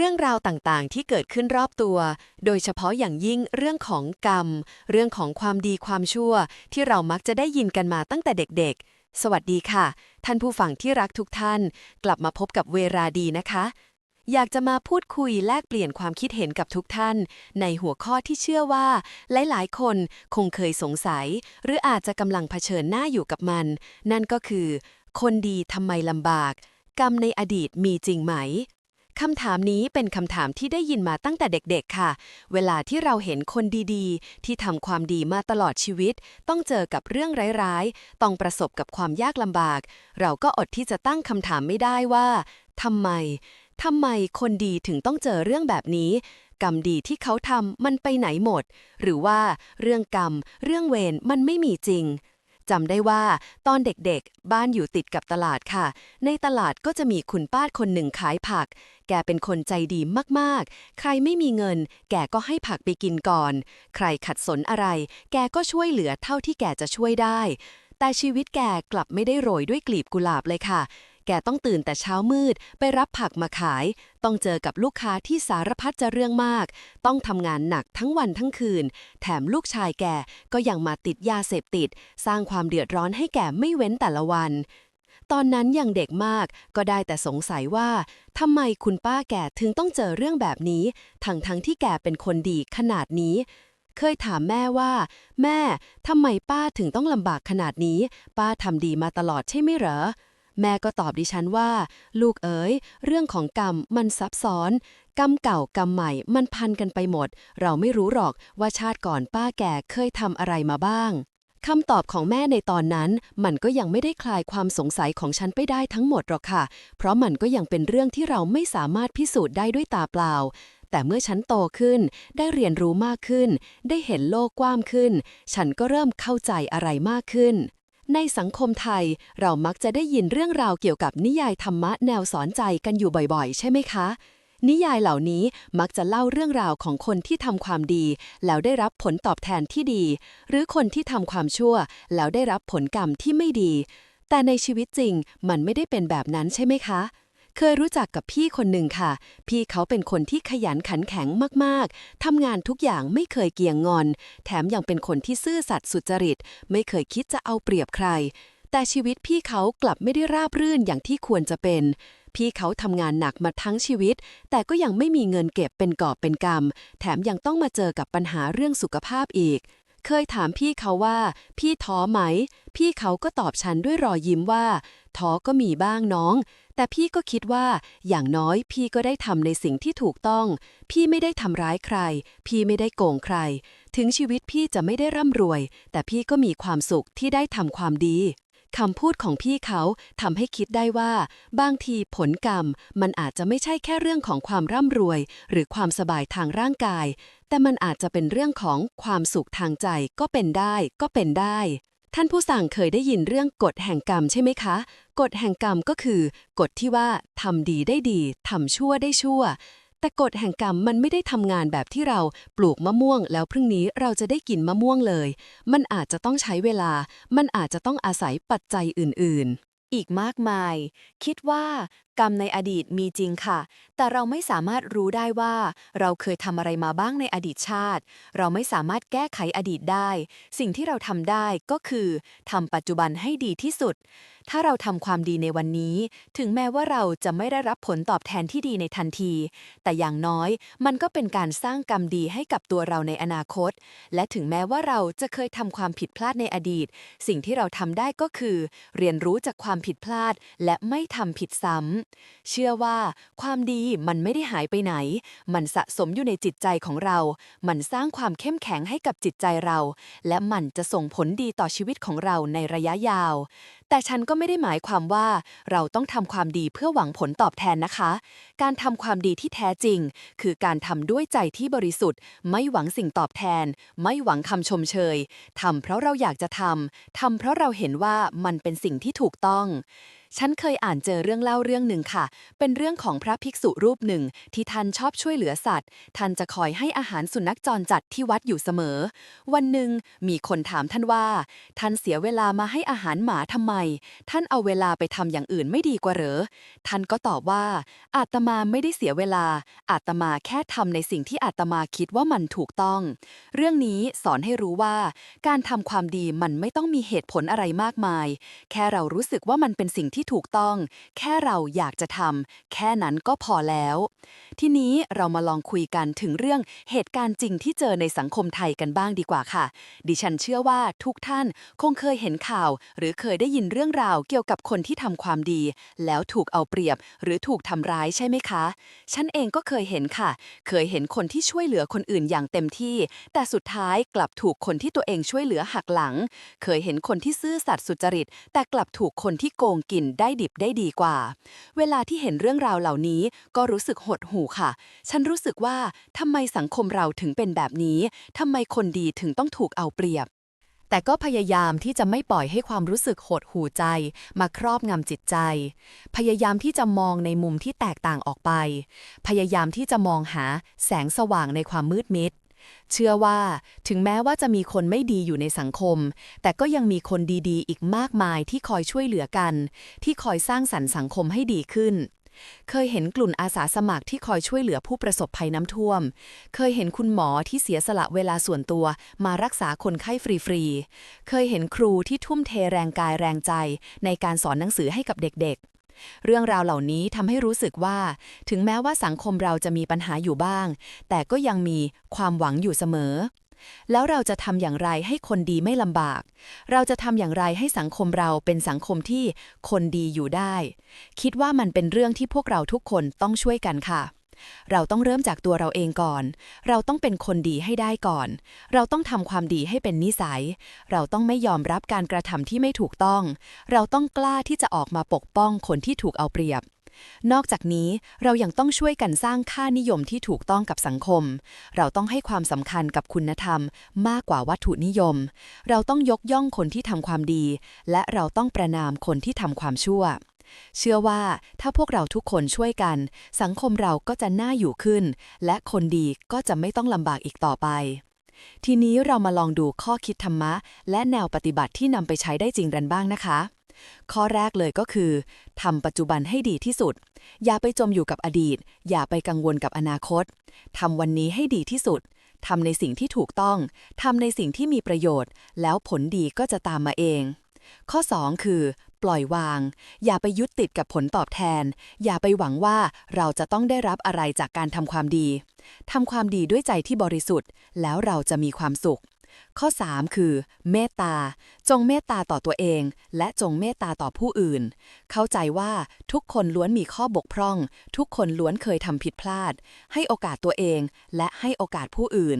เรื่องราวต่างๆ ที่เกิดขึ้นรอบตัว โดยเฉพาะอย่างยิ่งเรื่องของกรรม เรื่องของความดีความชั่ว ที่เรามักจะได้ยินกันมาตั้งแต่เด็กๆ สวัสดีค่ะ ท่านผู้ฟังที่รักทุกท่าน กลับมาพบกับเวราดีนะคะ อยากจะมาพูดคุยแลกเปลี่ยนความคิดเห็นกับทุกท่าน ในหัวข้อที่เชื่อว่า หลายๆ คนคงเคยสงสัย หรืออาจจะกำลังเผชิญหน้าอยู่กับมัน นั่นก็คือ คนดีทำไมลำบาก กรรมในอดีตมีจริงไหม คำถามนี้เป็นคำถามที่ได้ยินมาตั้งแต่เด็กๆ ค่ะ เวลาที่เราเห็นคนดีๆ ที่ทำความดีมาตลอดชีวิต ต้องเจอกับเรื่องร้ายๆ ต้องประสบกับความยากลำบาก เราก็อดที่จะตั้งคำถามไม่ได้ว่าทำไมทำไมคนดีถึงต้องเจอเรื่องแบบนี้ กรรมดีที่เขาทำมันไปไหนหมด หรือว่าเรื่องกรรม เรื่องเวรมันไม่มีจริง จำได้ว่าตอนเด็กๆ บ้านอยู่ติดกับตลาดค่ะ ในตลาดก็จะมีคุณป้าคนหนึ่งขายผัก แกเป็นคนใจดีมากๆ ใครไม่มีเงิน แกก็ให้ผักไปกินก่อน ใครขัดสนอะไร แกก็ช่วยเหลือเท่าที่แกจะช่วยได้ แต่ชีวิตแกกลับไม่ได้โรยด้วยกลีบกุหลาบเลยค่ะ แกต้องตื่นแต่เช้ามืด ไปรับผักมาขาย ต้องเจอกับลูกค้าที่สารพัดจะเรื่องมาก ต้องทำงานหนักทั้งวันทั้งคืน แถมลูกชายแกก็ยังมาติดยาเสพติด สร้างความเดือดร้อนให้แกไม่เว้นแต่ละวัน ตอนนั้นยังเด็กมากก็ได้แต่สงสัยว่าทำไมคุณป้าแกถึงต้องเจอเรื่องแบบนี้ ทั้งทั้งที่แกเป็นคนดีขนาดนี้เคยถามแม่ว่า แม่ ทำไมป้าถึงต้องลำบากขนาดนี้ ป้าทำดีมาตลอดใช่ไหมเหรอ แม่ก็ตอบดิฉันว่า ลูกเอ๋ย เรื่องของกรรมมันซับซ้อน กรรมเก่ากรรมใหม่มันพันกันไปหมด เราไม่รู้หรอกว่าชาติก่อนป้าแก่เคยทำอะไรมาบ้างคำตอบของแม่ในตอนนั้น มันก็ยังไม่ได้คลายความสงสัยของฉันไปได้ทั้งหมดหรอกค่ะ เพราะมันก็ยังเป็นเรื่องที่เราไม่สามารถพิสูจน์ได้ด้วยตาเปล่า แต่เมื่อฉันโตขึ้น ได้เรียนรู้มากขึ้น ได้เห็นโลกกว้างขึ้น ฉันก็เริ่มเข้าใจอะไรมากขึ้น ในสังคมไทยเรามักจะได้ยินเรื่องราวเกี่ยวกับนิยายธรรมะแนวสอนใจกันอยู่บ่อยๆ ใช่ไหมคะ นิยายเหล่านี้มักจะเล่าเรื่องราวของคนที่ทำความดี แล้วได้รับผลตอบแทนที่ดี หรือคนที่ทำความชั่ว แล้วได้รับผลกรรมที่ไม่ดี แต่ในชีวิตจริงมันไม่ได้เป็นแบบนั้นใช่ไหมคะ เคยรู้จักกับพี่คนหนึ่งค่ะ พี่เขาเป็นคนที่ขยันขันแข็งมากๆ ทำงานทุกอย่างไม่เคยเกียงงอน แถมยังเป็นคนที่ซื่อสัตย์สุจริต ไม่เคยคิดจะเอาเปรียบใคร แต่ชีวิตพี่เขากลับไม่ได้ราบรื่นอย่างที่ควรจะเป็นพี่เขาทำงานหนักมาทั้งชีวิต แต่ก็ยังไม่มีเงินเก็บเป็นกอบเป็นกำแถมยังต้องมาเจอกับปัญหาเรื่องสุขภาพอีก เคยถามพี่เขาว่า พี่ท้อไหม พี่เขาก็ตอบฉันด้วยรอยยิ้มว่าท้อก็มีบ้างน้อง แต่พี่ก็คิดว่า อย่างน้อยพี่ก็ได้ทำในสิ่งที่ถูกต้อง พี่ไม่ได้ทำร้ายใคร พี่ไม่ได้โกงใคร ถึงชีวิตพี่จะไม่ได้ร่ำรวย แต่พี่ก็มีความสุขที่ได้ทำความดี คำพูดของพี่เขาทำให้คิดได้ว่า บางทีผลกรรมมันอาจจะไม่ใช่แค่เรื่องของความร่ำรวย หรือความสบายทางร่างกาย แต่มันอาจจะเป็นเรื่องของความสุขทางใจก็เป็นได้ ก็เป็นได้ ท่านผู้สั่งเคยได้ยินเรื่องกฎแห่งกรรมใช่ไหมคะ กฎแห่งกรรมก็คือกฎที่ว่าทำดีได้ดีทำชั่วได้ชั่ว แต่กฎแห่งกรรมมันไม่ได้ทำงานแบบที่เราปลูกมะม่วง แล้วพรุ่งนี้เราจะได้กินมะม่วงเลย มันอาจจะต้องใช้เวลา มันอาจจะต้องอาศัยปัจจัยอื่น ๆ อีกมากมาย คิดว่า กรรมในอดีตมีจริงค่ะ แต่เราไม่สามารถรู้ได้ว่า เราเคยทำอะไรมาบ้างในอดีตชาติ เราไม่สามารถแก้ไขอดีตได้ สิ่งที่เราทำได้ก็คือทำปัจจุบันให้ดีที่สุด ถ้าเราทำความดีในวันนี้ ถึงแม้ว่าเราจะไม่ได้รับผลตอบแทนที่ดีในทันที แต่อย่างน้อยมันก็เป็นการสร้างกรรมดีให้กับตัวเราในอนาคต และถึงแม้ว่าเราจะเคยทำความผิดพลาดในอดีต สิ่งที่เราทำได้ก็คือ เรียนรู้จากความผิดพลาดและไม่ทำผิดซ้ำเชื่อว่าความดีมันไม่ได้หายไปไหน มันสะสมอยู่ในจิตใจของเรา มันสร้างความเข้มแข็งให้กับจิตใจเรา และมันจะส่งผลดีต่อชีวิตของเราในระยะยาว แต่ฉันก็ไม่ได้หมายความว่าเราต้องทำความดีเพื่อหวังผลตอบแทนนะคะ การทำความดีที่แท้จริง คือการทำด้วยใจที่บริสุทธิ์ ไม่หวังสิ่งตอบแทน ไม่หวังคำชมเชยทำเพราะเราอยากจะทำทำเพราะเราเห็นว่ามันเป็นสิ่งที่ถูกต้องฉันเคยอ่านเจอเรื่องเล่าเรื่องหนึ่งค่ะ เป็นเรื่องของพระภิกษุรูปหนึ่ง ที่ท่านชอบช่วยเหลือสัตว์ ท่านจะคอยให้อาหารสุนัขจรจัดที่วัดอยู่เสมอ วันหนึ่งมีคนถามท่านว่า ท่านเสียเวลามาให้อาหารหมาทำไมท่านเอาเวลาไปทำอย่างอื่นไม่ดีกว่าเหรอ ท่านก็ตอบว่า อาตมาไม่ได้เสียเวลา อาตมาแค่ทำในสิ่งที่อาตมาคิดว่ามันถูกต้อง เรื่องนี้สอนให้รู้ว่า การทำความดีมันไม่ต้องมีเหตุผลอะไรมากมาย แค่เรารู้สึกว่ามันเป็นสิ่งที่ถูกต้อง แค่เราอยากจะทำแค่นั้นก็พอแล้ว ทีนี้เรามาลองคุยกันถึงเรื่องเหตุการณ์จริงที่เจอในสังคมไทยกันบ้างดีกว่าค่ะ ดิฉันเชื่อว่าทุกท่านคงเคยเห็นข่าว หรือเคยได้ยินเรื่องราวเกี่ยวกับคนที่ทำความดี แล้วถูกเอาเปรียบ หรือถูกทำร้ายใช่ไหมคะ ฉันเองก็เคยเห็นค่ะ เคยเห็นคนที่ช่วยเหลือคนอื่นอย่างเต็มที่ แต่สุดท้ายกลับถูกคนที่ตัวเองช่วยเหลือหักหลัง เคยเห็นคนที่ซื่อสัตย์สุจริต แต่กลับถูกคนที่โกงกินได้ดิบได้ดีกว่า เวลาที่เห็นเรื่องราวเหล่านี้ก็รู้สึกหดหู่ค่ะ ฉันรู้สึกว่าทำไมสังคมเราถึงเป็นแบบนี้ทำไมคนดีถึงต้องถูกเอาเปรียบ แต่ก็พยายามที่จะไม่ปล่อยให้ความรู้สึกหดหู่ใจ มาครอบงำจิตใจ พยายามที่จะมองในมุมที่แตกต่างออกไป พยายามที่จะมองหาแสงสว่างในความมืดมิด เชื่อว่าถึงแม้ว่าจะมีคนไม่ดีอยู่ในสังคม แต่ก็ยังมีคนดีๆ อีกมากมายที่คอยช่วยเหลือกัน ที่คอยสร้างสรรค์สังคมให้ดีขึ้น เคยเห็นกลุ่มอาสาสมัครที่คอยช่วยเหลือผู้ประสบภัยน้ำท่วม เคยเห็นคุณหมอที่เสียสละเวลาส่วนตัวมารักษาคนไข้ฟรีๆ เคยเห็นครูที่ทุ่มเทแรงกายแรงใจ ในการสอนหนังสือให้กับเด็กๆเรื่องราวเหล่านี้ทำให้รู้สึกว่า ถึงแม้ว่าสังคมเราจะมีปัญหาอยู่บ้าง แต่ก็ยังมีความหวังอยู่เสมอ แล้วเราจะทำอย่างไรให้คนดีไม่ลำบาก เราจะทำอย่างไรให้สังคมเราเป็นสังคมที่คนดีอยู่ได้ คิดว่ามันเป็นเรื่องที่พวกเราทุกคนต้องช่วยกันค่ะ เราต้องเริ่มจากตัวเราเองก่อน เราต้องเป็นคนดีให้ได้ก่อน เราต้องทำความดีให้เป็นนิสัย เราต้องไม่ยอมรับการกระทำที่ไม่ถูกต้อง เราต้องกล้าที่จะออกมาปกป้องคนที่ถูกเอาเปรียบ นอกจากนี้เรายังต้องช่วยกันสร้างค่านิยมที่ถูกต้องกับสังคม เราต้องให้ความสำคัญกับคุณธรรมมากกว่าวัตถุนิยม เราต้องยกย่องคนที่ทำความดี และเราต้องประนามคนที่ทำความชั่ว เชื่อว่าถ้าพวกเราทุกคนช่วยกัน สังคมเราก็จะน่าอยู่ขึ้น และคนดีก็จะไม่ต้องลำบากอีกต่อไป ทีนี้เรามาลองดูข้อคิดธรรมะ และแนวปฏิบัติที่นำไปใช้ได้จริงกันบ้างนะคะ ข้อแรกเลยก็คือทำปัจจุบันให้ดีที่สุด อย่าไปจมอยู่กับอดีต อย่าไปกังวลกับอนาคตทำวันนี้ให้ดีที่สุดทำในสิ่งที่ถูกต้องทำในสิ่งที่มีประโยชน์ แล้วผลดีก็จะตามมาเอง ข้อ 2 คือ ปล่อยวาง อย่าไปยึดติดกับผลตอบแทน อย่าไปหวังว่าเราจะต้องได้รับอะไรจากการทำความดีทำความดีด้วยใจที่บริสุทธิ์ แล้วเราจะมีความสุข ข้อ 3 คือ เมตตา จงเมตตาต่อตัวเอง และจงเมตตาต่อผู้อื่น เข้าใจว่าทุกคนล้วนมีข้อบกพร่อง ทุกคนล้วนเคยทำผิดพลาด ให้โอกาสตัวเองและให้โอกาสผู้อื่น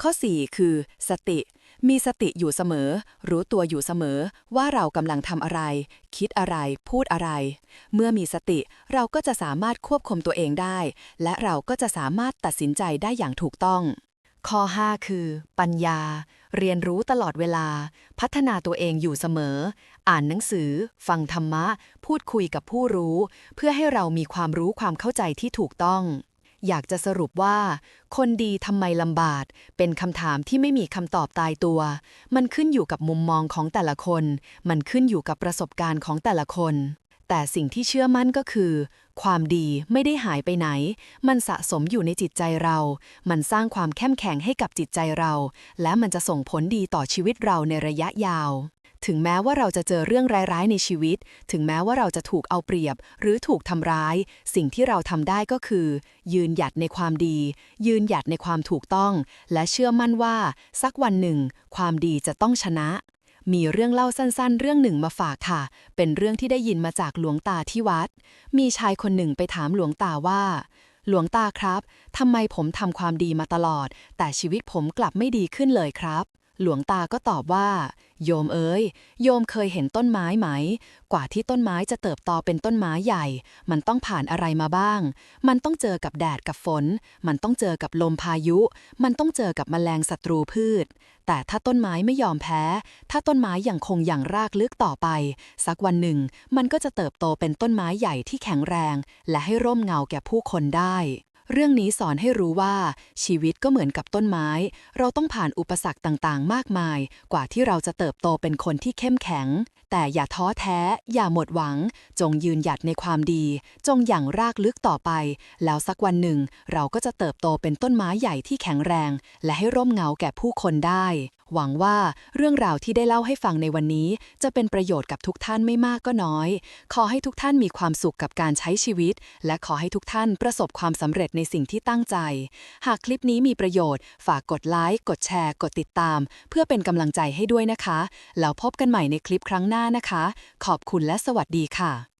ข้อ 4 คือ สติ มีสติอยู่เสมอ รู้ตัวอยู่เสมอ ว่าเรากำลังทำอะไร คิดอะไร พูดอะไร เมื่อมีสติเราก็จะสามารถควบคุมตัวเองได้ และเราก็จะสามารถตัดสินใจได้อย่างถูกต้อง ข้อ 5 คือ ปัญญา เรียนรู้ตลอดเวลา พัฒนาตัวเองอยู่เสมอ อ่านหนังสือ ฟังธรรมะ พูดคุยกับผู้รู้ เพื่อให้เรามีความรู้ความเข้าใจที่ถูกต้อง อยากจะสรุปว่า คนดีทำไมลำบาก เป็นคำถามที่ไม่มีคำตอบตายตัว มันขึ้นอยู่กับมุมมองของแต่ละคน มันขึ้นอยู่กับประสบการณ์ของแต่ละคน แต่สิ่งที่เชื่อมั่นก็คือ ความดีไม่ได้หายไปไหน มันสะสมอยู่ในจิตใจเรา มันสร้างความเข้มแข็งให้กับจิตใจเรา และมันจะส่งผลดีต่อชีวิตเราในระยะยาว ถึงแม้ว่าเราจะเจอเรื่องร้ายๆในชีวิต ถึงแม้ว่าเราจะถูกเอาเปรียบ หรือถูกทำร้าย สิ่งที่เราทำได้ก็คือ ยืนหยัดในความดี ยืนหยัดในความถูกต้อง และเชื่อมั่นว่า สักวันหนึ่ง ความดีจะต้องชนะ มีเรื่องเล่าสั้นๆ เรื่องหนึ่งมาฝากค่ะ เป็นเรื่องที่ได้ยินมาจากหลวงตาที่วัด มีชายคนหนึ่งไปถามหลวงตาว่า หลวงตาครับทำไมผมทำความดีมาตลอด แต่ชีวิตผมกลับไม่ดีขึ้นเลยครับ หลวงตาก็ตอบว่า โยมเอ๋ยโยมเคยเห็นต้นไม้ไหม กว่าที่ต้นไม้จะเติบโตเป็นต้นไม้ใหญ่ มันต้องผ่านอะไรมาบ้าง มันต้องเจอกับแดดกับฝน มันต้องเจอกับลมพายุ มันต้องเจอกับแมลงศัตรูพืช แต่ถ้าต้นไม้ไม่ยอมแพ้ ถ้าต้นไม้ยังคงอย่างรากลึกต่อไป สักวันหนึ่ง มันก็จะเติบโตเป็นต้นไม้ใหญ่ที่แข็งแรง และให้ร่มเงาแก่ผู้คนได้ เรื่องนี้สอนให้รู้ว่า ชีวิตก็เหมือนกับต้นไม้ เราต้องผ่านอุปสรรคต่างๆ มากมาย กว่าที่เราจะเติบโตเป็นคนที่เข้มแข็ง แต่อย่าท้อแท้ อย่าหมดหวัง จงยืนหยัดในความดี จงอย่างรากลึกต่อไป แล้วสักวันหนึ่ง เราก็จะเติบโตเป็นต้นไม้ใหญ่ที่แข็งแรง และให้ร่มเงาแก่ผู้คนได้ หวังว่าเรื่องราวที่ได้เล่าให้ฟังในวันนี้ จะเป็นประโยชน์กับทุกท่านไม่มากก็น้อย ขอให้ทุกท่านมีความสุขกับการใช้ชีวิต และขอให้ทุกท่านประสบความสำเร็จในสิ่งที่ตั้งใจ หากคลิปนี้มีประโยชน์ ฝากกดไลค์ กดแชร์ กดติดตาม เพื่อเป็นกำลังใจให้ด้วยนะคะ แล้วพบกันใหม่ในคลิปครั้งหน้านะคะ ขอบคุณและสวัสดีค่ะ